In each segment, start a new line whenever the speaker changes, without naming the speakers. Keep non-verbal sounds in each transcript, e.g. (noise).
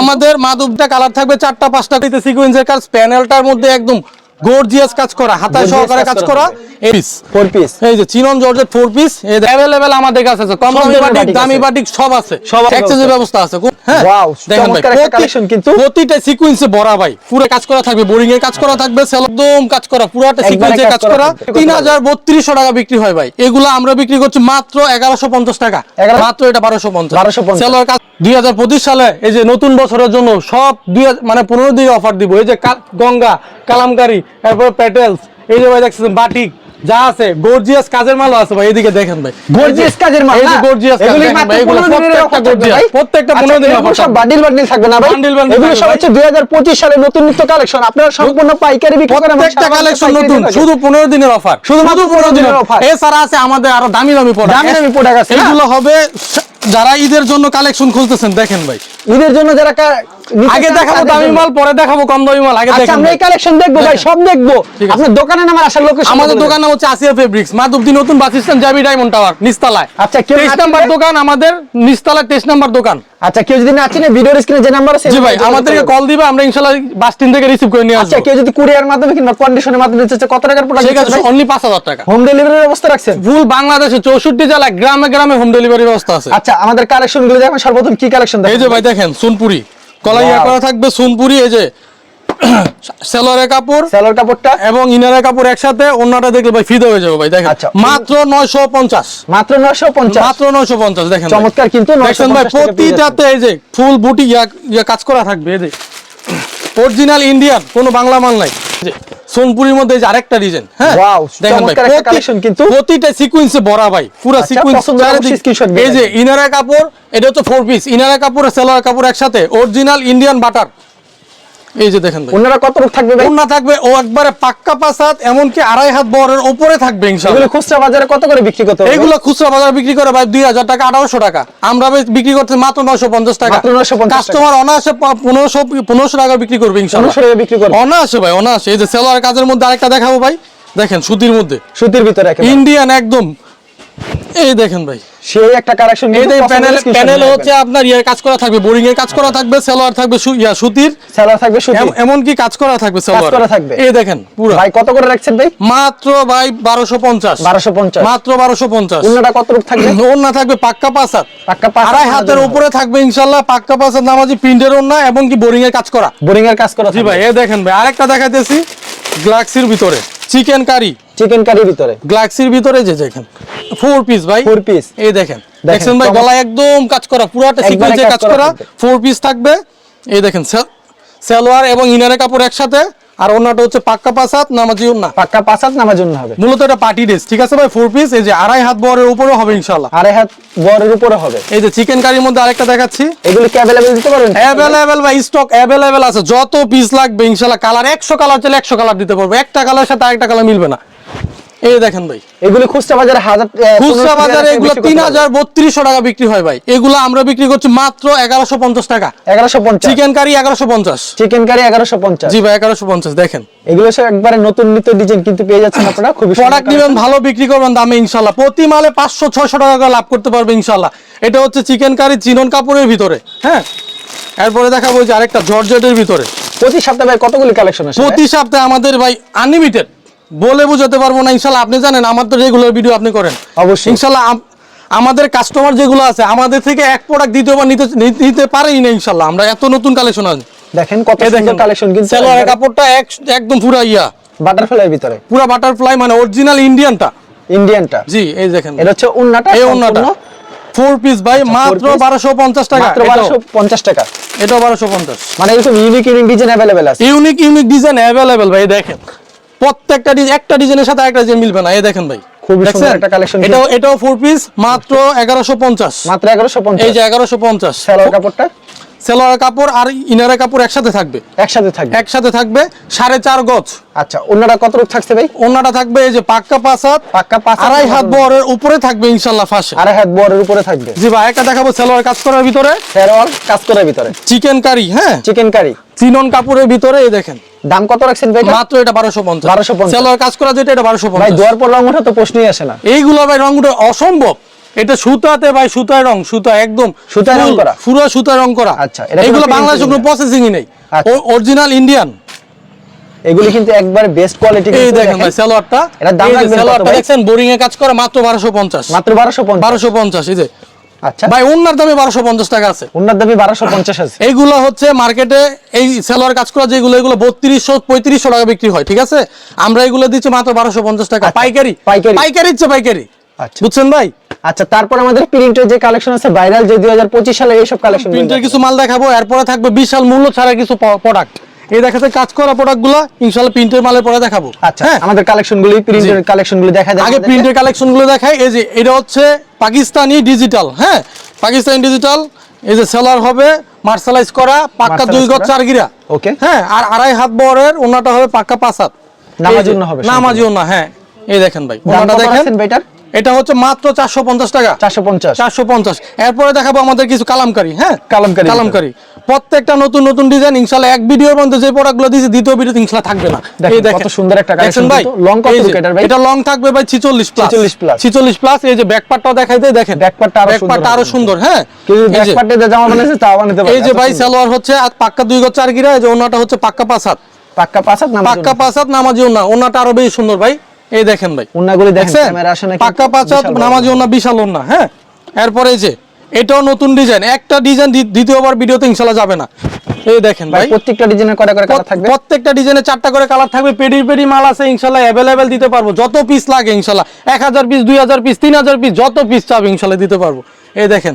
আমাদের মাদুবটা কালার থাকবে চারটা পাঁচটা সিকুয়েন্সের কাজ প্যানেলটার মধ্যে একদম গর্জিয়াস কাজ করা হাতায় সহকারে
কাজ করা
piece।
ফোর পিস
এই যে চিনন জর্জেট ফোর পিস আমাদের কাছে আছে। কম দামি বাটিক দামি বাটিক সব আছে।
সব
এক্সচেঞ্জের ব্যবস্থা আছে। হ্যাঁ
চমৎকার একটা
প্রতি-
কিন্তু।
প্রতিটা সিকোয়েন্সে ভরা ভাই। পুরো কাজ করা থাকবে বোরিং এর কাজ করা থাকবে সেল একদম কাজ করা পুরোটা সিকোয়েন্সে
কাজ করা
করা।
থাকবে।
তিন হাজার বত্রিশশো টাকা বিক্রি হয় ভাই। এগুলো আমরা বিক্রি করছি মাত্র এগারোশো পঞ্চাশ টাকা। মাত্র এটা বারোশো পঞ্চাশ।
1250
সেলোয়ার কাজ দুই হাজার পঁচিশ সালে এই যে নতুন বছরের জন্য সব দুই হাজার- মানে পনেরো দিন অফার দিব। এই যে গঙ্গা কালামকারি তারপরে প্যাটেলস এই যে ভাই দেখছেন বাটিক যা আছে গর্জিয়াস কাজের মালও আছে ভাই এদিকে দেখেন ভাই।
Gorgeous কাজের মাল
এই
না?
গর্জিয়াস
এগুলি 15
প্রত্যেকটা
ভাই?
প্রত্যেকটা
আচ্ছা,
15 দিনের
এরকম সব বান্ডিল বান্ডিল থাকবে না ভাই?
বান্ডিল বান্ডিল
এগুলো সব হচ্ছে 2025 সালে নতুন নিত্য কালেকশন আপনারা সম্পূর্ণ পাইকারি বিক্রি করেন
প্রত্যেকটা কালেকশন নতুন শুধু পনেরো দিনের অফার
শুধুমাত্র 15 দিনের offer।
এছাড়া আছে আমাদের আরও দামি দামি প্রোডাক্ট
দামি দামি product আছে?
এগুলো হবে যারা ঈদের জন্য কালেকশন খুলতেছেন দেখেন ভাই।
ঈদের জন্য যারা
আগে দেখাবো দামি মাল পরে দেখাবো কম দামি মাল আগে
আচ্ছা
দেখেন।
আমরা এই কালেকশন দেখব ভাই সব দেখব। আপনার দোকানের নাম আর আসার লোকেশন
আমাদের দোকান নাম হচ্ছে আসিয়া ফেব্রিক্স মাধবদী নতুন bus stand Jabi diamond tower নিস্তালায়
আচ্ছা, কেউ
তেইশ
না
নাম্বার দোকান আমাদের নিস্তালায় তেইশ নাম্বার দোকান।
আচ্ছা কেউ যদি না চিনে ভিডিওর স্ক্রিনে যে নাম্বার আছে
জি ভাই আমাদেরকে কল দিবে আমরা ইনশাল্লাহ বাস স্ট্যান্ড থেকে রিসিভ করে নিয়ে
আচ্ছা কেউ যদি কুরিয়ার মাধ্যমে কিংবা কন্ডিশনের মাধ্যমে চায় কত টাকার প্রোডাক্ট
ঠিক আছে অনলি পাঁচ হাজার টাকা।
হোম ডেলিভারির ব্যবস্থা রাখছেন?
ফুল বাংলাদেশে চৌষট্টি জেলায় গ্রামে গ্রামে হোম ডেলিভারি ব্যবস্থা আছে।
আচ্ছা আমাদের কালেকশনগুলো দেখবেন সর্বপ্রথম কি কালেকশন দেখেন
এই যে ভাই দেখেন সোনপুরি। কলাইয়া করা থাকবে সোনপুরি এই যে (coughs) সেলরের কাপড়
সেলর কাপড়টা?
এবং ইনারের কাপড় একসাথে অন্যটা দেখলে ভাই ফিদে হয়ে যাবে ভাই দেখেন।
আচ্ছা।
মাত্র নয়শো পঞ্চাশ।
মাত্র নয়শো পঞ্চাশ?
মাত্র নয়শো পঞ্চাশ দেখেন
চমৎকার কিন্তু 950
দেখছেন ভাই প্রতিটাতে এই যে ফুল বুটি ইয়া কাজ করা থাকবে এই যে। অরিজিনাল ইন্ডিয়ান কোনো বাংলা মাল নাই। সোনপুরির মধ্যে যে আরেকটা ডিজাইন হ্যাঁ? দেখেন ভাই
একটা কিন্তু।
প্রতিটা সিকোয়েন্সে ভরা ভাই পুরো
আচ্ছা,
সিকোয়েন্স
অবশ্যই
এই যে ইনারা কাপড় এটা তো ফোর পিস ইনারা কাপড় আর সেলার কাপড় একসাথে অরিজিনাল ইন্ডিয়ান বাটার এই যে দেখেন
ওনারা কত রূপ থাকবে ভাই?
ওন্না থাকবে ও একবারে পাক্কা পাঁচ এমনকি আড়াই হাত বরের উপরে থাকবে
এগুলো খুচরা বাজারে কত করে বিক্রি করতে হবে?
এগুলো খুচরা বাজার বিক্রি করে ভাই দুই হাজার টাকা আঠারোশো টাকা। আমরা বিক্রি করতে মাত্র নয়শো পঞ্চাশ টাকা।
মাত্র 950
কাস্টমার টাকা। বিক্রি করবে
টাকা বিক্রি করবে।
ভাই এই যে সেলোয়ার কাজের মধ্যে আরেকটা দেখাবো ভাই। দেখেন সুতির মধ্যে।
সুতির ভিতরে
ইন্ডিয়ান একদম। এই দেখেন ভাই।
সেই একটা কালেকশন
এই প্যানেল প্যানেল হচ্ছে আপনার ইয়ে কাজ করা থাকবে বোরিং এর কাজ করা থাকবে সেলোয়ার থাকবে ইয়া সুতির।
থাকবে সুতির।
এম- এমনকি কাজ করা থাকবে সেলোয়ার
করা থাকবে।
এই দেখেন পুরো।
ভাই কত করে রাখছেন ভাই?
মাত্র ভাই বারোশো পঞ্চাশ।
1250
মাত্র বারোশো পঞ্চাশ।
ওনারা কত রূপ থাকবে
ওন্না থাকবে পাক্কা পাঁচ হাত
পাক্কা পাঁচ হাত
আড়াই হাতের উপরে থাকবে ইনশাল্লাহ পাক্কা পাঁচ হাত নামাজি প্রিন্টের ওন্না এবং কি বোরিং এর কাজ করা।
বোরিং এর কাজ করা
জি ভাই এ দেখেন ভাই আরেকটা দেখাইতেছি গ্লাক্সির ভিতরে। চিকেন কারি
চিকেন কারির ভিতরে।
গ্লাক্সির ভিতরে যে দেখেন। ফোর পিস ভাই।
ফোর পিস
এই দেখেন। দেখছেন ভাই গলা একদম কাজ করা পুরোটা সিকোয়েন্সে
কাজ করা
ফোর পিস থাকবে। এই দেখেন স্যার সালোয়ার এবং ইনারের কাপড় একসাথে। আর অন্যটা হচ্ছে পাক্কা হাত নামাজি না
পাক্কা পাসাদ নামাজি হবে।
মূলত এটা পার্টি ড্রেস। ঠিক আছে ভাই? ফোর পিস এই যে আড়াই হাত বরের উপরে হবে ইনশাল্লাহ
আড়াই হাত বরের উপরে হবে।
এই যে চিকেন কারির মধ্যে আরেকটা দেখাচ্ছি।
এগুলো কি অ্যাভেলেবেল দিতে পারবেন?
অ্যাভেলেবেল ভাই স্টক অ্যাভেলেবেল আছে। যত পিস লাগবে ইনশাল্লাহ কালার একশো কালার চাইলে একশো কালার দিতে পারব। একটা কালার সাথে আরেকটা কালার মিলবে না। এই দেখেন ভাই।
এগুলো খুচরা বাজারে হাজার
খুচরা বাজারে এগুলো তিন হাজার বত্রিশশো টাকা বিক্রি হয় ভাই। এগুলো আমরা বিক্রি করছি মাত্র এগারোশো পঞ্চাশ টাকা।
এগারোশো পঞ্চাশ।
চিকেন কারি এগারোশো পঞ্চাশ।
চিকেন কারি এগারোশো পঞ্চাশ।
জি ভাই এগারোশো পঞ্চাশ দেখেন।
এগুলো সব একবারে নতুন নিত্য ডিজাইন কিন্তু পেয়ে যাচ্ছেন আপনারা খুবই
প্রোডাক্ট নিবেন ভালো বিক্রি করবেন দামে ইনশাল্লাহ প্রতি মালে পাঁচশো ছয়শো টাকা করে লাভ করতে পারবে ইনশাল্লাহ এটা হচ্ছে চিকেন কারি চিনন কাপড়ের ভিতরে হ্যাঁ? এরপরে দেখাবো যে আরেকটা জর্জেটের ভিতরে।
প্রতি সপ্তাহে ভাই কতগুলি কালেকশন আছে
প্রতি সপ্তাহে আমাদের ভাই আনলিমিটেড বলে বোঝাতে পারব না ইনশাল্লাহ আপনি জানেন আমার তো রেগুলার ভিডিও আপনি করেন।
অবশ্যই।
ইনশাল্লাহ আমাদের কাস্টমার যেগুলো আছে আমাদের থেকে এক প্রোডাক্ট দ্বিতীয়বার নিতে নিতে পারেই না ইনশাল্লাহ। আমরা এত নতুন কালেকশন আছে
দেখেন কত সুন্দর কালেকশন কিন্তু
সালোয়ারের কাপড়টা এক- একদম পুরা ইয়া।
বাটারফ্লাই ভিতরে।
পুরা বাটারফ্লাই মানে অরিজিনাল ইন্ডিয়ানটা
ইন্ডিয়ানটা
জি এই দেখেন।
এটা হচ্ছে উন্নাটা
এই ওন্নাটা ফোর পিস ভাই মাত্র
piece।
বারোশো পঞ্চাশ টাকা।
মাত্র বারোশো পঞ্চাশ টাকা।
এটাও বারোশো পঞ্চাশ।
মানে এরকম ইউনিক ইউনিক ডিজাইন অ্যাভেলেবেল আছে।
ইউনিক ইউনিক ডিজাইন অ্যাভেলেবেল ভাই দেখেন। প্রত্যেকটা একটা ডিজাইনের সাথে একটা ডিজাইন মিলবে না। এই দেখেন ভাই।
খুবই সুন্দর একটা কালেকশন
এটাও এটাও ফোর পিস মাত্র এগারোশো পঞ্চাশ।
মাত্র এগারোশো পঞ্চাশ।
এই যে এগারোশো পঞ্চাশ।
সালোয়ার কাপড়টা?
সেলোয়ার কাপড় আর ইনারের কাপড় একসাথে থাকবে।
একসাথে থাকবে?
একসাথে থাকবে সাড়ে চার গজ।
আচ্ছা অন্যটা কত থাকছে ভাই?
ওনাটা থাকবে এই যে পাক্কা পাঁচ হাত
পাক্কা পাঁচ
আড়াই হাত বহরের উপরে থাকবে ইনশাল্লাহ ফাঁসে।
আড়াই হাত বরের উপরে থাকবে?
জি ভাই একটা দেখাবো সেলোয়ার কাজ করার ভিতরে।
ফেরওয়াল কাজ করার ভিতরে।
চিকেন কারি হ্যাঁ?
চিকেন কারি
চিনন কাপড়ের ভিতরে এই দেখেন।
দাম কত রাখছেন ভাই
মাত্র এটা বারোশো পঞ্চাশ।
1250
সেলোয়ার কাজ করা যেটা এটা বারোশো
ভাই
পঞ্চাশ।
দোয়ার পর রং ওঠা তো প্রশ্নই আসে না।
এইগুলো ভাই রং উঠে অসম্ভব। এটা সুতাতে ভাই সুতায় রং সুতা একদম
সুতায় রং করা?
পুরো সুতায় রং করা।
আচ্ছা,
এগুলো বাংলাদেশে কোনো
না?
প্রসেসিংই নেই।
আচ্ছা।
অরিজিনাল ইন্ডিয়ান
এগুলি কিন্তু একবার বেস্ট কোয়ালিটি
এই দেখেন ভাই সালোয়ারটা।
এটার দাম কত
সালোয়ারটা
ভাই?
দেখছেন বোরিং এ কাজ করে মাত্র বারোশো পঞ্চাশ।
মাত্র বারোশো পঞ্চাশ।
বারোশো পঞ্চাশ এই যে।
আচ্ছা।
ভাই অন্যার দামে বারোশো পঞ্চাশ টাকা আছে।
ওনার বারোশো পঞ্চাশ আছে।
এইগুলো হচ্ছে মার্কেটে এই সেলোয়ার কাজ করা যেগুলো এগুলো বত্রিশশো পঁয়ত্রিশশো টাকা বিক্রি হয় ঠিক আছে? আমরা এগুলো দিচ্ছি মাত্র বারোশো পঞ্চাশ টাকা।
আচ্ছা,
পাইকারি।
পাইকারি।
পাইকারি ইচ্ছে পাইকারি।
আচ্ছা।
বুঝছেন ভাই?
আচ্ছা তারপর আমাদের প্রিন্টের যে কালেকশন আছে ভাইরাল যে দুই হাজার পঁচিশ সালের এইসব কালেকশন
প্রিন্টের কিছু মাল দেখাবো এরপরে থাকবে বিশাল মূল্য ছাড়া কিছু প্রোডাক্ট এই দেখাতে কাজ করা প্রোডাক্টগুলো ইনশাল্লাহ প্রিন্টের মালের পরে দেখাবো।
আচ্ছা
হ্যাঁ?
আমাদের কালেকশন গুলি প্রিন্টের। কালেকশন গুলি দেখা যায়
আগে প্রিন্টের কালেকশনগুলো দেখাই এই যে এটা হচ্ছে পাকিস্তানি ডিজিটাল হ্যাঁ? পাকিস্তানি ডিজিটাল এই যে সেলার হবে মার্শালাইজ করা পাক্কা দুই গজ চার গিরা
Okay.
হ্যাঁ আর আড়াই হাত বরের ওনাটা হবে পাক্কা পাঁচ হাত।
নামাজি
এই
হবে
নামাজি ওনা হ্যাঁ। এই দেখেন ভাই ওনাটা দেখেন।
ভাইটার?
এটা হচ্ছে মাত্র চারশো পঞ্চাশ টাকা।
চারশো পঞ্চাশ।
চারশো পঞ্চাশ। এরপরে দেখাবো আমাদের কিছু কালামকারি হ্যাঁ?
কালামকারী।
কালামকারি। প্রত্যেকটা নতুন নতুন ডিজাইন ইনশাল্লাহ এক ভিডিওর মধ্যে যে প্রোডাক্টগুলো দিয়েছি দ্বিতীয় ভিডিওতে ইনশাল্লাহ থাকবে না।
দেখেন, কত সুন্দর একটা
ভাই
কত ভাই?
এটা লং থাকবে ভাই 46 প্লাস
46 plus।
46 প্লাস এই যে ব্যাক পার্টটাও দেখাই দেয় দেখেন।
Back part টা
আরও
সুন্দর আরও
সুন্দর হ্যাঁ? এই
ব্যাক
যে-
পার্টে যে জামা বানাইছে তাও বানাতে পারে
এই যে ভাই সালোয়ার হচ্ছে আর পাক্কা দুই গজ চার গিরা এই যে ওনাটা হচ্ছে পাক্কা পাঁচ হাত।
পাক্কা পাঁচ হাত নামাজি
ওনা ওনাটা আরও বেশি সুন্দর ভাই। এই দেখেন ভাই।
দেখেন
দেখছেন?
ক্যামেরা আসে নাকি?
পাক্কা পাঁচ হাত
বিশাল বড়।
নামাজি ওনা বিশাল ওনা হ্যাঁ? এরপরে এই যে এটাও নতুন ডিজাইন। একটা ডিজাইন দ্বিতীয়বার ভিডিওতে ইনশাল্লাহ যাবে না। এই দেখেন
ভাই প্রত্যেকটা ডিজাইনের কয়টা করে কালার থাকবে?
প্রত্যেকটা ডিজাইনে চারটা করে কালার থাকবে। পেডি পেডি মাল আছে ইনশাল্লাহ অ্যাভেলেবেল দিতে পারব। যত পিস লাগে এক হাজার পিস দুই হাজার পিস তিন হাজার পিস যত পিস চাবে ইনশাল্লাহ দিতে পারব। এই দেখেন।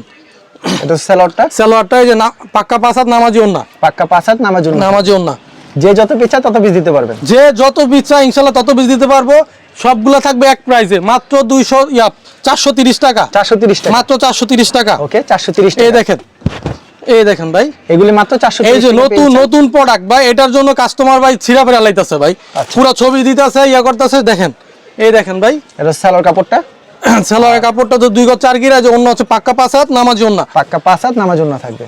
এটা সালোয়ারটা?
সালোয়ারটা এই যে পাক্কা পাঁচ হাত নামাজি ওনা।
পাক্কা পাঁচ হাত নামাজ উন্না
নামাজি ওনা।
যে যত পিছা তত পিস দিতে পারবেন।
যে যত পিস চায় ইনশাল্লাহ তত পিস দিতে পারব। সবগুলো থাকবে এক প্রাইসে মাত্র দুইশো ইয়া চারশো তিরিশ টাকা।
চারশো তিরিশ টাকা।
মাত্র চারশো তিরিশ টাকা।
ওকে চারশো তিরিশ
এই দেখেন। এই দেখেন ভাই।
এগুলি মাত্র চারশো
এই যে নতুন নতুন প্রোডাক্ট ভাই এটার জন্য কাস্টমার ভাই ছিড়া ফেরা লাইতেছে ভাই।
আচ্ছা।
পুরো ছবি দিতেছে ইয়া করতেছে দেখেন। এই দেখেন ভাই।
এটা সালোয়ার কাপড়টা? (coughs)
সেলোয়ারের কাপড়টা তো দুই গজ চার গিরা যে অন্য হচ্ছে পাক্কা পাঁচ হাত নামাজি অন্য।
পাক্কা পাঁচ হাত নামাজ উন্না থাকবে।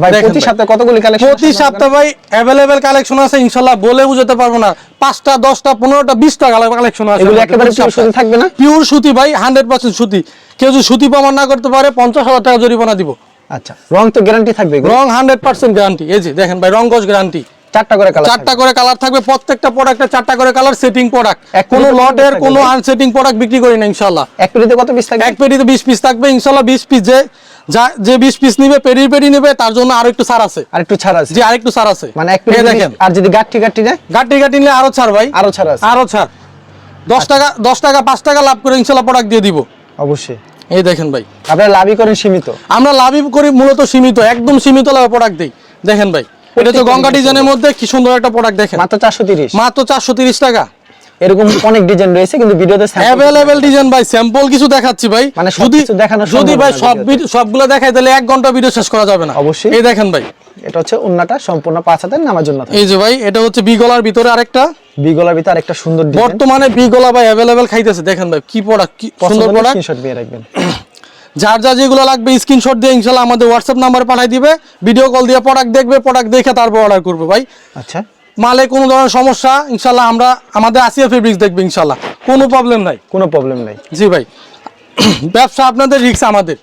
ভাই প্রতি সপ্তাহে কতগুলি কালেকশন
প্রতি সপ্তাহে ভাই অ্যাভেলেবেল কালেকশন আছে ইনশাল্লাহ বলে বুঝাতে পারব না। পাঁচটা দশটা পনেরোটা বিশটা কালেকশন আছে
এগুলি একেবারে pure সুতি থাকবে না?
পিওর সুতি ভাই হান্ড্রেড পার্সেন্ট সুতি। কেউ যদি সুতি প্রমাণ না করতে পারে পঞ্চাশ হাজার টাকা জরিমানা দিব।
আচ্ছা রং তো গ্যারান্টি থাকবে
রং হান্ড্রেড পার্সেন্ট গ্যারান্টি এই যে দেখেন ভাই রং গজ গ্যারান্টি
চারটা করে কালার
চারটা করে কালার থাকবে প্রত্যেকটা প্রোডাক্টে চারটা করে কালার সেটিং প্রোডাক্ট কোনো লটের কোনো? আনসেটিং প্রোডাক্ট বিক্রি করি না ইনশাল্লাহ।
এক পেটিতে কত পিস থাকবে?
এক পেটিতে বিশ পিস থাকবে ইনশাল্লাহ বিশ পিস যে যা যে বিশ পিস নিবে পেরি পেরি নিবে তার জন্য আরও একটু ছাড় আছে।
আর একটু ছাড় আছে।
যে আরেকটু ছাড় আছে।
মানে এক
দেখেন।
আর যদি গাঠি গাঠি নেয়?
গাটি গাটি নিলে আরও ছাড় ভাই।
আরও ছাড় আছে।
আরও ছাড়। দশ টাকা দশ টাকা পাঁচ টাকা লাভ করে ইনশাল্লাহ প্রোডাক্ট দিয়ে দিব।
অবশ্যই।
এই দেখেন ভাই।
আপনারা লাভই করেন সীমিত।
আমরা লাভই করি মূলত সীমিত একদম সীমিত লাভে প্রোডাক্ট দিই। দেখেন ভাই। এটা তো গঙ্গা ডিজাইনের মধ্যে কি সুন্দর একটা প্রোডাক্ট দেখেন।
মাত্র চারশো তিরিশ।
মাত্র চারশো তিরিশ টাকা।
এরকম অনেক ডিজাইন রয়েছে কিন্তু ভিডিওতে
অ্যাভেলেবেল ডিজাইন ভাই স্যাম্পল কিছু দেখাচ্ছি ভাই।
মানে
যদি
কিছু দেখানো
যদি ভাই সব সবগুলো দেখাই তাহলে এক ঘণ্টা ভিডিও শেষ করা যাবে না।
অবশ্যই।
এই দেখেন ভাই।
এটা হচ্ছে উন্নাটা সম্পূর্ণ পাঁচ হাতের নামার জন্য
এই যে ভাই এটা হচ্ছে বি গলার ভিতরে আরেকটা।
বিগলার ভিতরে একটা সুন্দর ডিজাইন
বর্তমানে বি গলা ভাই অ্যাভেলেবেল খাইতেছে। দেখেন ভাই কি প্রোডাক্ট কি সুন্দর প্রোডাক্ট
স্ক্রিনশট দিয়ে রাখবেন। (clears throat)
যার যা যেগুলো লাগবে স্ক্রিনশট দিয়ে ইনশাল্লাহ আমাদের হোয়াটসঅ্যাপ নাম্বার পাঠাই দিবে। ভিডিও কল দিয়ে প্রোডাক্ট দেখবে প্রোডাক্ট দেখে তারপর অর্ডার করবে ভাই।
আচ্ছা।
মালে কোনো ধরনের সমস্যা ইনশাল্লাহ আমরা আমাদের আসিয়া ফেব্রিক্স দেখবে ইনশাল্লাহ। কোনো প্রবলেম নাই।
কোনো প্রবলেম নাই।
জি ভাই। (clears throat) ব্যবসা আপনাদের রিক্স আমাদের।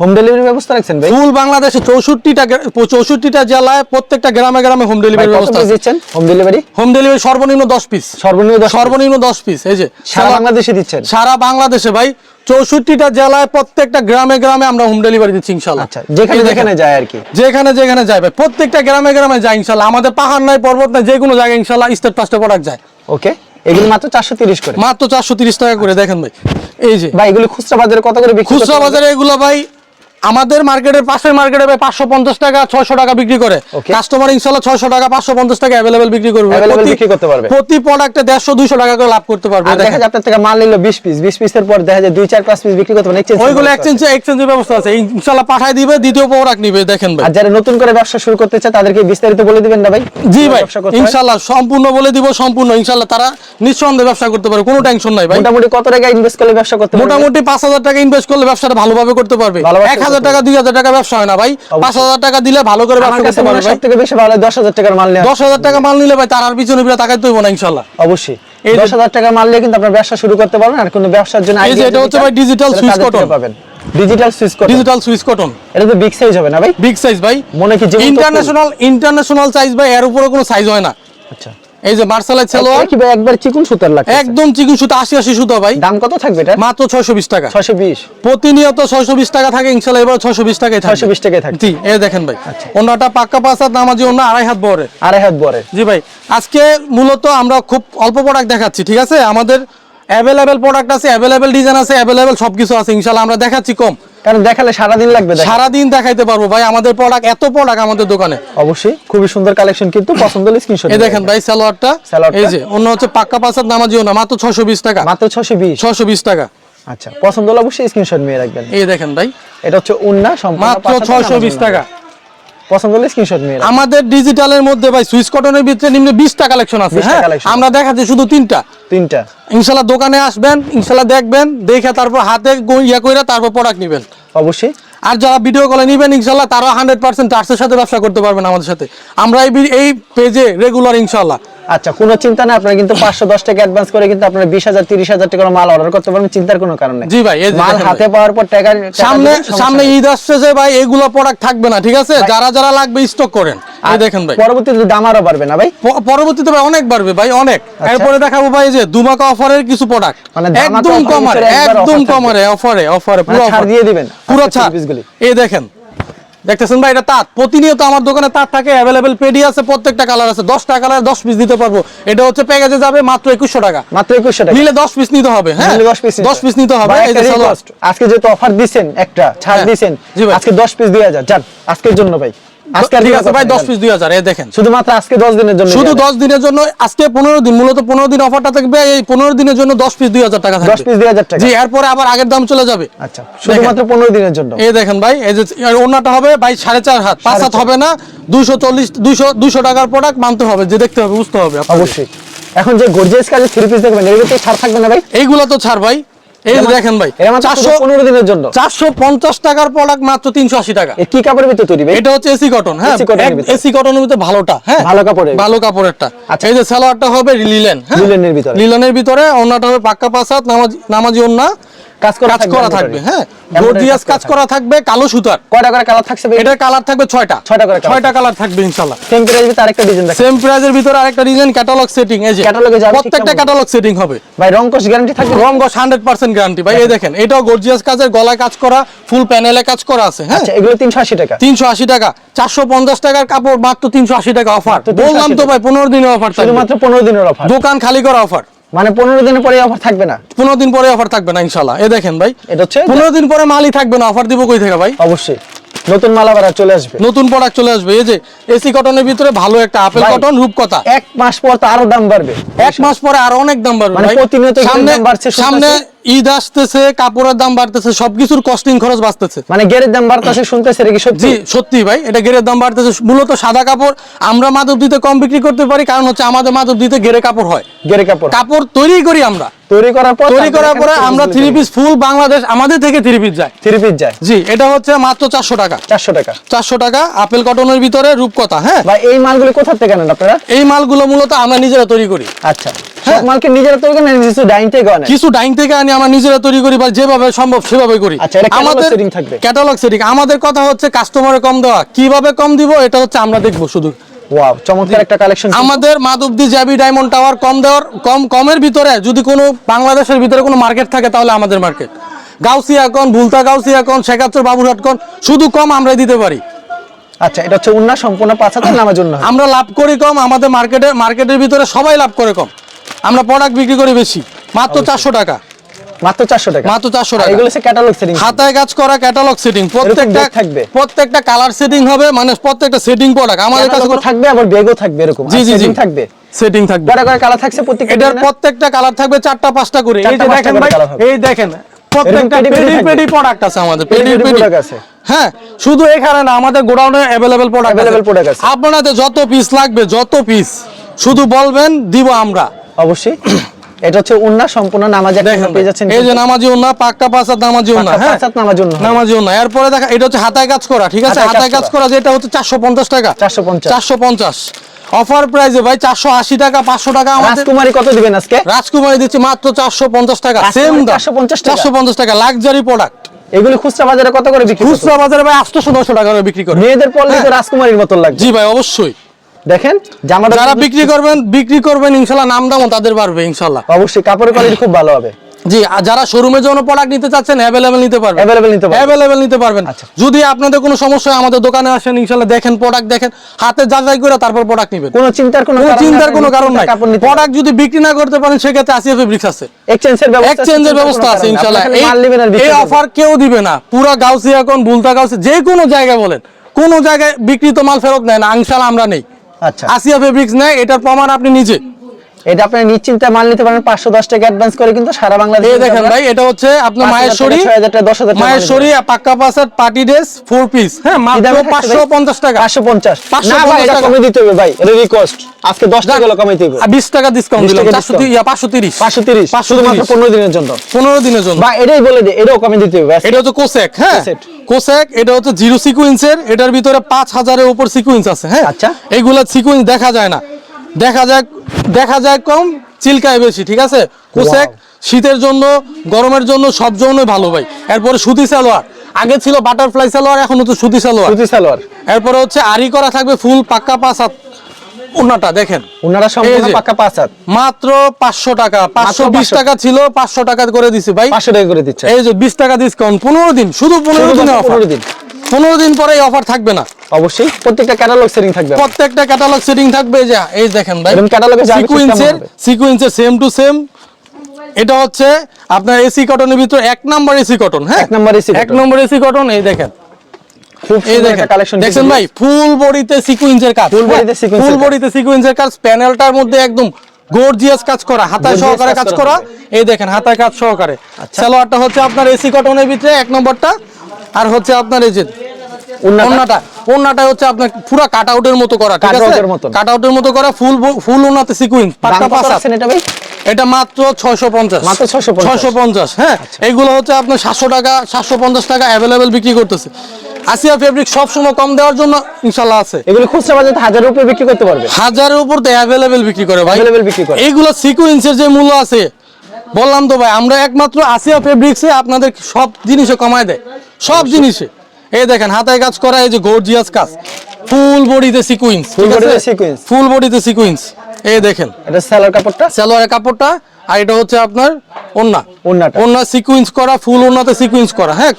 হোম ডেলিভারি ব্যবস্থা রাখছেন ভাই?
ফুল বাংলাদেশে চৌষট্টিটা চৌষট্টিটা জেলায় প্রত্যেকটা গ্রামে গ্রামে হোম ডেলিভারি ব্যবস্থা
দিচ্ছেন হোম ডেলিভারি
হোম ডেলিভারি সর্বনিম্ন দশ পিস
সর্বনিম্ন
সর্বনিম্ন দশ পিস এই যে
সারা বাংলাদেশে দিচ্ছেন?
সারা বাংলাদেশে ভাই চৌষট্টিটা জেলায় প্রত্যেকটা গ্রামে গ্রামে আমরা হোম ডেলিভারি দিচ্ছি ইনশাল্লাহ
আচ্ছা যেখানে যেখানে যায় আর কি।
যেখানে যেখানে যায় ভাই প্রত্যেকটা গ্রামে গ্রামে যায় ইনশাল্লাহ আমাদের পাহাড় নাই পর্বত নাই যে কোনো জায়গায় ইনশাল্লাহ স্টেট পাঁচটা প্রোডাক্ট যায়।
ওকে এগুলো মাত্র চারশো তিরিশ করে।
মাত্র চারশো তিরিশ টাকা করে দেখেন ভাই। এই যে
ভাই এগুলো খুচরা বাজারে কত করে
খুচরা বাজারে এগুলো ভাই আমাদের মার্কেটের পাশের মার্কেটে পাঁচশো পঞ্চাশ টাকা ছয়শো টাকা বিক্রি করে। কাস্টমার ইনশাল্লাহ ছয়শো টাকা পাঁচশো পঞ্চাশ টাকা অ্যাভেলেবেল বিক্রি করবে।
বিক্রি করতে পারবে।
প্রতি প্রোডাক্টে দেড়শো দুইশো টাকা করে লাভ করতে পারবে।
দেখা। যায় আপনার থেকে মাল নিলো বিশ পিস বিশ পিসের পর দেখা যায় দুই চার পাঁচ পিস বিক্রি করতে exchange
ওইগুলো এক্সচেঞ্জ এক্সচেঞ্জের ব্যবস্থা আছে। ইনশাল্লাহ পাঠায় দিবে দ্বিতীয় প্রোডাক্ট নিবে দেখেন ভাই।
আর যারা নতুন করে ব্যবসা শুরু করতে চায় তাদেরকে বিস্তারিত বলে দিবেন না ভাই?
জি ভাই? ইনশাল্লাহ সম্পূর্ণ বলে দিব সম্পূর্ণ। ইনশাল্লাহ তারা নিঃসন্দেহে ব্যবসা করতে পারে কোনো টেনশন নাই ভাই।
মোটামুটি কত টাকা ইনভেস্ট করলে ব্যবসা করতে
মোটামুটি পাঁচ হাজার টাকা ইনভেস্ট করলে ব্যবসাটা ভালোভাবে করতে পারবে। এক হাজার টাকা দুই হাজার টাকা ব্যবসা হয় না ভাই। পাঁচ হাজার টাকা দিলে ভালো করে ব্যবসা করতে পারবে
সব থেকে বেশি ভালো দশ হাজার টাকার মাল
দশ হাজার টাকা মাল নিলে ভাই তার আর পিছনে বিরা না ইনশাল্লাহ
অবশ্যই।
এই
দশ হাজার টাকা মাল নিয়ে কিন্তু আপনার ব্যবসা শুরু করতে পারবেন আর কোনো ব্যবসার জন্য
এই যে এটা হচ্ছে ভাই
থেকে
cotton।
পাবেন। Digital switch cotton
digital switch cotton
এটা তো বিগ সাইজ হবে না ভাই?
বিগ সাইজ ভাই।
মনে কি
ইন্টারন্যাশনাল ইন্টারন্যাশনাল সাইজ ভাই এর উপরে কোনো সাইজ হয় না।
আচ্ছা।
এই যে মার্শালাই সালোয়ার
কি ভাই একবার চিকুন সুতার লাগছে।
একদম চিকু সুতো আশি আশি সুতো ভাই।
দাম কত থাকবে এটা?
মাত্র ছয়শো বিশ টাকা।
ছয়শো বিশ।
প্রতিনিয়ত ছয়শো বিশ টাকা থাকে ইনশাল্লাহ এবার ছয়শো বিশ টাকায় থাকে।
620 টাকায় থাকবে।
জি এই দেখেন ভাই। অন্যটা পাক্কা পাঁচ নামাজি অন্য আড়াই হাত বড়ে
আড়াই হাত বরে
জি ভাই আজকে মূলত আমরা খুব অল্প প্রোডাক্ট দেখাচ্ছি ঠিক আছে? আমাদের অ্যাভেলেবেল প্রোডাক্ট আছে অ্যাভেলেবেল ডিজাইন আছে অ্যাভেলেবেল সবকিছু আছে ইনশাল্লাহ আমরা দেখাচ্ছি কম।
কারণ দেখালে সারাদিন লাগবে
সারাদিন দেখাইতে পারব ভাই আমাদের প্রোডাক্ট এত প্রোডাক্ট আমাদের দোকানে।
অবশ্যই খুবই সুন্দর কালেকশন কিন্তু পছন্দ হলে স্ক্রিনশট
এই দেখেন ভাই সালোয়ারটা? এই যে অন্য হচ্ছে পাক্কা পাসাদ নামাজিও না মাত্র ছশো বিশ টাকা।
মাত্র ছশো বিশ?
ছশো বিশ টাকা।
আচ্ছা পছন্দ হলে অবশ্যই স্ক্রিনশট নিয়ে রাখবেন।
এই দেখেন ভাই।
এটা হচ্ছে উন্না সম্পূর্ণ
মাত্র ছয়শো বিশ টাকা।
পছন্দ হলে স্ক্রিনশট নিয়ে
আমাদের ডিজিটালের মধ্যে ভাই সুইচ কটনের ভিতরে নিম্নে কালেকশন আছে হ্যাঁ? আমরা দেখাচ্ছি শুধু তিনটা।
তিনটা।
ইনশাল্লাহ দোকানে আসবেন ইনশাল্লাহ দেখবেন দেখে তারপর হাতে ইয়ে করে তারপর প্রোডাক্ট নেবেন।
অবশ্যই।
আর যারা ভিডিও কলে নিবেন ইনশাল্লাহ তারা হান্ড্রেড পার্সেন্ট টার্সের সাথে ব্যবসা করতে পারবেন আমাদের সাথে। আমরা এই এই পেজে রেগুলার ইনশাল্লাহ
আচ্ছা কোনো চিন্তা নেই আপনারা কিন্তু পাঁচশো দশ টাকা অ্যাডভান্স করে কিন্তু আপনারা বিশ হাজার তিরিশ হাজার টাকার মাল অর্ডার করতে পারবেন চিন্তার কোনো কারণ নেই।
জি ভাই,
মাল হাতে পাওয়ার পর টাকা টাকা
সামনে সামনে ঈদ আসছে যে ভাই এগুলো প্রোডাক্ট থাকবে না ঠিক আছে? যারা যারা লাগবে স্টক করেন। দেখেন ভাই।
পরবর্তীতে দাম আরও বাড়বে না ভাই?
পরবর্তীতে ভাই অনেক বাড়বে ভাই অনেক। এরপরে দেখাবো ভাই যে দুমাকা অফারের কিছু প্রোডাক্ট
আচ্ছা। মানে
একদম কমারে একদম। কমারে অফারে অফারে পুরো
ছাড় দিয়ে দিবেন।
পুরো
আজকের
ছাড়। এই দেখেন দেখতেছেন ভাই এটা তাঁত। প্রতিনিয়ত আমার দোকানে তাঁত থাকে অ্যাভেলেবেল পেডি আছে প্রত্যেকটা কালার আছে। দশটা কালার দশ পিস দিতে পারব। এটা হচ্ছে প্যাকেজে যাবে মাত্র একুশশো টাকা।
মাত্র একুশশো টাকা।
নিলে দশ পিস নিতে হবে হ্যাঁ?
দশ পিস
দশ পিস নিতে হবে
আজকে যেহেতু অফার দিচ্ছেন একটা ছাড়
দিচ্ছেন
দিছেন আজকে দশ পিস দিয়ে হাজার। যান আজকের জন্য ভাই।
ঠিক আছে ভাই
নেই,
দশ
যান।
পিস দুই হাজার দেখেন।
শুধুমাত্র আজকে দশ দিনের জন্য
শুধু
দিয়ে
দশ দিনের জন্য আজকে পনেরো দিন মূলত পনেরো দিন অফারটা থাকবে এই পনেরো দিনের জন্য দশ পিস দুই হাজার টাকা
দেন। দশ পিস দুই হাজার টাকা।
জি এরপরে আবার আগের দাম চলে যাবে।
আচ্ছা শুধুমাত্র পনেরো দিনের জন্য।
এই দেখেন ভাই এই যে আর হবে ভাই সাড়ে চার হাত। পাঁচ হাত হবে না দুইশো চল্লিশ দুইশো দুইশো টাকার প্রোডাক্ট মানতে হবে যে দেখতে হবে বুঝতে হবে
অবশ্যই। এখন যে গর্জিয়াস কাজে থ্রি পিস দেখবেন এর ভিতরে ছাড় থাকবে না ভাই?
এইগুলো তো ছাড় ভাই। এই দেখেন ভাই চারশো
পনেরো দিনের জন্য
চারশো পঞ্চাশ টাকার প্রোডাক্ট মাত্র তিনশো আশি টাকা
কি কাপড়ের ভিতরে তৈরি ভাই
এটা হচ্ছে এসি কটন হ্যাঁ। এসি কটনের ভিতরে ভালোটা হ্যাঁ
ভালো কাপড়ের।
ভালো কাপড়েরটা
আচ্ছা।
এই যে সালোয়ারটা হবে লিলেন হ্যাঁ
লিলেনের ভিতরে।
লিলেনের ভিতরে ওন্নাটা হবে পাক্কা পাসাত নামাজি নামাজি ওন্না
কাজ করা
কাজ
থাকবে
করা থাকবে হ্যাঁ গর্জিয়াস
কাজ
করা থাকবে। কালো সুতার।
কয়টা করে কালার থাকছে ভাই?
এটার কালার থাকবে ছয়টা।
ছয়টা করে colour
ছয়টা কালার থাকবে ইনশাল্লাহ
সেম প্রাইস ভিতরে আরেকটা ডিজাইন দেখেন
সেম প্রাইজের ভিতরে আরেকটা ডিজাইন ক্যাটালগ সেটিং এই যে
এ যাবে
প্রত্যেকটা ক্যাটালগ সেটিং হবে।
ভাই রং কোশ গ্যারান্টি থাকবে?
রং গস হান্ড্রেড পার্সেন্ট গ্যারান্টি ভাই এই দেখেন এটাও গর্জিয়াস কাজের গলায় কাজ করা ফুল প্যানেলে কাজ করা আছে হ্যাঁ?
আচ্ছা এগুলো তিনশো আশি টাকা।
তিনশো আশি টাকা। চারশো পঞ্চাশ টাকার কাপড় মাত্র তিনশো আশি টাকা অফার বললাম তো ভাই পনেরো দিনের অফার
শুধুমাত্র পনেরো দিনের অফার
দোকান খালি করা অফার
মানে পনেরো দিনের পরে অফার থাকবে না?
পনেরো দিন পরে অফার থাকবে না ইনশাল্লাহ এ দেখেন ভাই
এটা হচ্ছে
পনেরো দিন পরে মালই থাকবে না অফার দিব কই থেকে ভাই?
অবশ্যই। নতুন মাল আবার চলে আসবে।
নতুন প্রোডাক্ট চলে আসবে। এই যে এসি কটনের ভিতরে ভালো একটা আপেল কটন রূপকথা।
এক মাস পর তো আরও দাম বাড়বে।
এক মাস পরে আরও অনেক দাম বাড়বে
মানে প্রতিনিয়ত
সামনে
বাড়ছে,
সামনে ঈদ আসতেছে কাপড়ের দাম বাড়তেছে সবকিছুর কস্টিং খরচ বাড়তেছে
মানে গেরের দাম বাড়তেছে শুনতেছে কি সত্যি?
সত্যি ভাই এটা গেরের দাম বাড়তেছে মূলত সাদা কাপড়। আমরা মাদক দিতে কম বিক্রি করতে পারি কারণ হচ্ছে আমাদের মাদক দিতে গেরে কাপড় হয়।
গেরে কাপড়।
কাপড় তৈরি করি আমরা।
তৈরি করার পর
তৈরি করার পরে আমরা থ্রি পিস ফুল বাংলাদেশ আমাদের থেকে থ্রি পিস যায়।
থ্রি পিস যায়।
জি এটা হচ্ছে মাত্র চারশো টাকা।
চারশো টাকা।
চারশো টাকা আপেল কটনের ভিতরে রূপকথা হ্যাঁ?
ভাই এই মালগুলি কোথা থেকে নেন আপনারা?
এই মালগুলো মূলত আমরা নিজেরা তৈরি করি।
আচ্ছা।
হ্যাঁ।
মালকে নিজেরা তৈরি করেন কিছু ডাইন থেকে আনেন?
কিছু ডাইং থেকে আনি আমরা নিজেরা তৈরি করি বা যেভাবে সম্ভব সেভাবে করি।
আচ্ছা, থাকবে?
ক্যাটালগ সেটিং আমাদের কথা হচ্ছে কাস্টমারে কম দেওয়া। কীভাবে কম দিব এটা হচ্ছে আমরা দেখব শুধু।
ওয়াও চমৎকার একটা কালেকশন
আমাদের মাধবদী জ্যাবি ডায়মন্ড টাওয়ার কম দেওয়ার কম কমের ভিতরে যদি কোনো বাংলাদেশের ভিতরে কোনো মার্কেট থাকে তাহলে আমাদের মার্কেট গাউসিয়া কন ভুলতা গাউসিয়া কন বাবুরহাট কন শুধু কম আমরা দিতে পারি।
আচ্ছা এটা হচ্ছে উন্না সম্পূর্ণ পাঁচ হাজার নামার জন্য
আমরা লাভ করি কম আমাদের মার্কেটে মার্কেটের ভিতরে সবাই লাভ করে কম। আমরা প্রোডাক্ট বিক্রি করি বেশি মাত্র চারশো টাকা।
মাত্র চারশো টাকা।
মাত্র 400 টাকা।
এগুলো ক্যাটালগ সেটিং
হাতায় কাজ করা ক্যাটালগ সেটিং প্রত্যেকটা
থাকবে।
প্রত্যেকটা কালার সেটিং হবে মানে প্রত্যেকটা সেটিং প্রোডাক্ট আমাদের কাছে
থাকবে আবার ব্যাগও থাকবে এরকম।
জি জি জি।
থাকবে।
সেটিং থাকবে।
কয়টা করে কালার থাকছে প্রত্যেকটা
এটার প্রত্যেকটা কালার থাকবে চারটা পাঁচটা করে। এই যে দেখেন ভাই এই দেখেন প্রত্যেকটা
পেডি পেডি
পেডি
থাকবে।
পেডি প্রোডাক্ট আছে আমাদের।
পেডি
পেডি
পেডি
পেডি
product আছে।
হ্যাঁ শুধু এখানে না আমাদের গোডাউনে প্রোডাক্ট
আছে।
আপনাদের যত পিস লাগবে যত পিস শুধু বলবেন দিব আমরা।
অবশ্যই। এটা হচ্ছে উন্না সম্পূর্ণ নামাজ একটা পেয়ে যাচ্ছেন
এই যে নামাজি উন্না পাক্কা পাঁচাত নামাজি উন্না হ্যাঁ?
উন্না।
নামাজি উন্না। এরপরে দেখা এটা হচ্ছে হাতায় কাজ করা ঠিক আছে?
হাতায় কাজ করা।
যেটা হচ্ছে চারশো পঞ্চাশ টাকা।
450
চারশো পঞ্চাশ। অফার প্রাইসে ভাই চারশো আশি টাকা পাঁচশো টাকা আমাদের
রাজকুমারী কত দিবেন আজকে?
রাজকুমারী দিচ্ছে মাত্র চারশো পঞ্চাশ টাকা সেম
450 টাকা?
চারশো পঞ্চাশ টাকা লাক্সারি প্রোডাক্ট
এগুলি খুচরা বাজারে কত করে বিক্রি
খুচরা বাজারে ভাই আটশোশো নশো টাকা করে বিক্রি করে।
মেয়েদের পড়লে তো
হ্যাঁ।
রাজকুমারীর মতন লাগবে।
জি ভাই অবশ্যই।
দেখেন জামাটা
যারা বিক্রি করবেন বিক্রি করবেন ইনশাল্লাহ নাম দামও তাদের বাড়বে ইনশাল্লাহ।
অবশ্যই কাপড়ের কোয়ালিটি খুব ভালো হবে।
জি আর যারা শোরুমের জন্য প্রোডাক্ট নিতে চাচ্ছেন অ্যাভেলেবেল নিতে পারবেন।
Available নিতে পারবেন।
অ্যাভেলেবেল নিতে পারবেন।
আচ্ছা।
যদি আপনাদের কোনো সমস্যা হয় আমাদের দোকানে আসেন ইনশাল্লাহ দেখেন প্রোডাক্ট দেখেন। হাতে যাচাই করে তারপর প্রোডাক্ট নেবেন।
কোনো চিন্তার কোনো
চিন্তার কোনো কারণ নাই। প্রোডাক্ট যদি বিক্রি না করতে পারেন সেক্ষেত্রে আসিয়া ফেব্রিক্স আছে।
এক্সচেঞ্জের ব্যবস্থা
এক্সচেঞ্জের ব্যবস্থা আছে ইনশাল্লাহ।
এই
অফার কেউ দিবে না। পুরো গাউসিয়া কোন বুলতা গাউসি যে কোনো জায়গায় বলেন। কোন জায়গায় বিক্রিত মাল ফেরত নেয় না ইনশাল্লাহ আমরা নেই।
আচ্ছা।
আসিয়া ফেব্রিক্স নেয় এটার প্রমাণ আপনি নিজে।
এটা আপনি নিশ্চিন্তে মাল নিতে পারেন পাঁচশো দশ টাকা অ্যাডভান্স করে কিন্তু সারা বাংলাদেশে
এই দেখেন ভাই এটা হচ্ছে আপনার
টাকা, হাজার টাকা, দশ হাজার
পাক্কা পাসার পার্টি ড্রেস পিস হ্যাঁ মাত্র টাকা
পাঁচশো পঞ্চাশ
550
না ভাই এটা
টাকা।
কমে দিতে হবে ভাই এটা রিকোয়েস্ট আজকে দশ টাকা হলো কমাইতে হবে
আর বিশ টাকা ডিসকাউন্ট
20
দিলাম
টাকা
চারশো
discount।
পাঁচশো তিরিশ
পাঁচশো তিরিশ
পাঁচশো
শুধুমাত্র
তিরিশ।
পনেরো দিনের জন্য
পনেরো দিনের জন্য
এটাই বলে দে এটাও কমে দিতে হবে।
এটা হচ্ছে কোসেক হ্যাঁ
কোসেক।
কোসেক এটা হচ্ছে জিরো সিকুয়েন্সের এটার ভিতরে পাঁচ হাজারের উপর সিকুয়েন্স আছে হ্যাঁ
আচ্ছা।
এইগুলা সিকুয়েন্স দেখা যায় না দেখা যায় দেখা যায় কম চিলকায় বেশি ঠিক আছে? কোসেক শীতের জন্য গরমের জন্য সব জন্য ভালো ভাই। এরপরে সুতি সালোয়ার। আগে ছিল বাটারফ্লাই সালোয়ার এখন হচ্ছে সুতি সালোয়ার।
সুতি সালোয়ার।
এরপরে হচ্ছে আরি করা থাকবে ফুল পাক্কা পাঁচ হাত ওনাটা দেখেন।
ওনারা সম্পূর্ণ পাক্কা পাঁচ হাত।
মাত্র পাঁচশো টাকা পাঁচশো বিশ টাকা ছিল পাঁচশো টাকা করে দিছি ভাই।
পাঁচশো টাকা করে দিচ্ছে
এই যে বিশ টাকা ডিসকাউন্ট পনেরো দিন শুধু পনেরো
শুধুমাত্র
দিনের অফার
15 দিন।
পনেরো দিন পরে এই অফার থাকবে না।
অবশ্যই প্রত্যেকটা ক্যাটালগ সেটিং থাকবে
প্রত্যেকটা ক্যাটালগ সেটিং থাকবে এই যে এই দেখেন ভাই।
কিছু
সিকুয়েন্সের? সিকুয়েন্সের সেম টু সেম এটা হচ্ছে আপনার এসি কটনের ভিতরে এক নাম্বার এসি কটন হ্যাঁ?
এক number AC
এক। নম্বর এসি কটন এই দেখেন। এই দেখেন।
কালেকশন
দেখছেন ভাই ফুল বডিতে সিকুয়েন্সের কাজ।
Full body তে
ফুল বডিতে সিকুয়েন্সের কাজ। প্যানেলটার মধ্যে একদম গর্জিয়াস কাজ করা সহকারে
কাজ করা
এই দেখেন কাজ সহকারে।
আচ্ছা।
সালোয়ারটা হচ্ছে আপনার এসি কটনের ভিতরে এক নম্বরটা আর হচ্ছে আপনার এই যে? ওন্নাটা ওন্নাটা হচ্ছে আপনার পুরো কাট আউটের মতো করা ঠিক আছে। কাট আউটের মতো করা ফুল ফুল ওন্নাতে সিকুয়েন্স পাক্কা
এটা ভাই?
এটা মাত্র ছয়শো পঞ্চাশ।
মাত্র 650
ছয়শো পঞ্চাশ হ্যাঁ? এইগুলো হচ্ছে আপনার সাতশো টাকা সাতশো পঞ্চাশ টাকা অ্যাভেলেবেল বিক্রি করতেছে। আসিয়া ফেব্রিক সবসময় কম দেওয়ার জন্য ইনশাল্লাহ আছে।
এগুলো খুচরা বাজারে হাজারের উপরে বিক্রি করতে পারবে।
হাজারের উপর তো অ্যাভেলেবেল বিক্রি করে ভাই।
বিক্রি করে।
এইগুলো সিকুয়েন্সের যে মূল্য আছে বললাম তো ভাই আমরা একমাত্র আসিয়া ফেব্রিক্সে আপনাদের সব জিনিসে কমায় দেয়। সব জিনিসে। এই দেখেন হাতায় কাজ করা এই যে গর্জিয়াস কাজ। ফুল বডিতে সিকুয়েন্স
Full body তে sequence।
ফুল বডিতে সিকুয়েন্স এই দেখেন।
এটা সেলার কাপড়টা?
সালোয়ারের কাপড়টা আর এটা হচ্ছে আপনার ওন্না
ওড়নাটা।
ওন্না সিকুয়েন্স করা ফুল ওন্নাতে সিকুয়েন্স করা হ্যাঁ?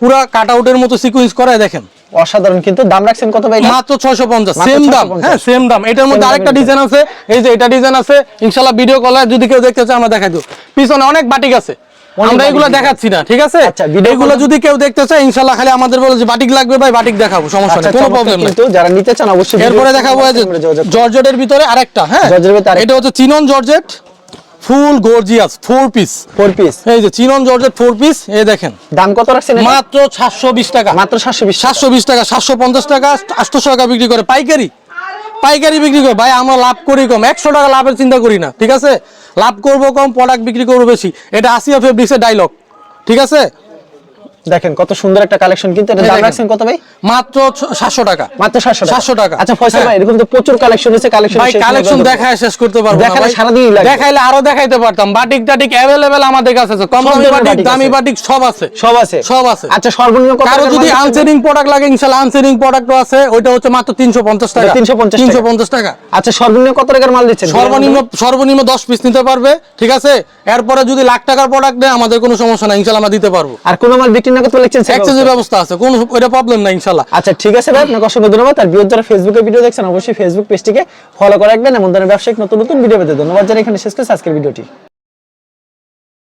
পুরা কাট আউটের মতো সিকুইন্স করা দেখেন।
অসাধারণ কিন্তু দাম রাখছেন কত ভাই
মাত্র ছয়শো পঞ্চাশ
মাত্র
সেম দাম হ্যাঁ সেম দাম। এটার মধ্যে আরেকটা ডিজাইন আছে। এই যে এটা ডিজাইন আছে ইনশাল্লাহ ভিডিও কলে যদি কেউ দেখতে চায় আমরা দেখাই দেবো। পিছনে অনেক বাটিক আছে। আমরা এগুলো দেখাচ্ছি না ঠিক আছে?
আচ্ছা,
এগুলো যদি কেউ দেখতে চায় ইনশাল্লাহ খালি আমাদের বলে যে বাটিক লাগবে ভাই বাটিক দেখাবো সমস্যা
আচ্ছা
নেই কোনো প্রবলেম নেই।
কিন্তু যারা নিতে চান অবশ্যই
এরপরে দেখাবো। জর্জেটের ভিতরে আরেকটা হ্যাঁ?
জর্জেটের ভিতরে
এটা হচ্ছে chinon georgette full gorgeous four piece
four piece
এই যে চিনন জর্জেট ফোর পিস এই দেখেন।
দাম কত রাখছেন
মাত্র সাতশো বিশ টাকা।
মাত্র সাতশো বিশ
সাতশো বিশ টাকা সাতশো পঞ্চাশ টাকা আটশোশো টাকা বিক্রি করে পাইকারি। পাইকারি বিক্রি করে ভাই আমরা লাভ করি কম। একশো টাকা লাভের চিন্তা করি না ঠিক আছে? লাভ করব কম প্রোডাক্ট বিক্রি করব বেশি। এটা আসিয়া ফেব্রিক্সের ডায়লগ ঠিক আছে?
দেখেন কত সুন্দর একটা কালেকশন কিন্তু এটা দাম রাখছেন কত ভাই?
মাত্র সাতশো টাকা।
মাত্র সাতশো টাকা।
700 টাকা।
আচ্ছা ফয়সাল
হ্যাঁ।
ভাই এরকম তো প্রচুর কালেকশন আছে কালেকশন
ভাই কালেকশন দেখায় শেষ করতে পারব না
দেখালে
ভাই।
সারাদিনই লাগবে।
দেখাইলে আরও দেখাইতে পারতাম। বাটিক টাটিক অ্যাভেলেবেল আমাদের কাছে আছে। কম দামি বাটিক দামি বাটিক সব আছে।
সব আছে।
সব আছে।
আচ্ছা সর্বনিম্ন কত কারও
যদি আনসেরিং প্রোডাক্ট লাগে ইনশাআল্লাহ আনসেরিং প্রোডাক্টও আছে। ওইটা হচ্ছে মাত্র তিনশো পঞ্চাশ টাকা।
350 টাকা।
তিনশো পঞ্চাশ টাকা।
আচ্ছা সর্বনিম্ন কত টাকার মাল দিচ্ছেন?
সর্বনিম্ন সর্বনিম্ন দশ পিস নিতে পারবে ঠিক আছে? এরপরে যদি লাখ টাকার প্রোডাক্ট নেয় আমাদের কোনো সমস্যা নাই ইনশাল্লাহ আমরা দিতে পারব।
আর কোন মাল বিক্রি না করতে লিখছেন
এক্সচেঞ্জের
ব্যবস্থা।
ব্যবস্থা আছে কোনো ওইটা প্রবলেম নাই
আচ্ছা ঠিক আছে ভাই আপনাকে অসংখ্য ধন্যবাদ। আর বিয়োগ যারা ফেসবুকে ভিডিও দেখছেন অবশ্যই ফেসবুক পেজটিকে ফলো করে রাখবেন এমন ধরনের ব্যবসায়িক নতুন নতুন ভিডিও পেতে ধন্যবাদ এখানে শেষ করছি আজকের ভিডিওটি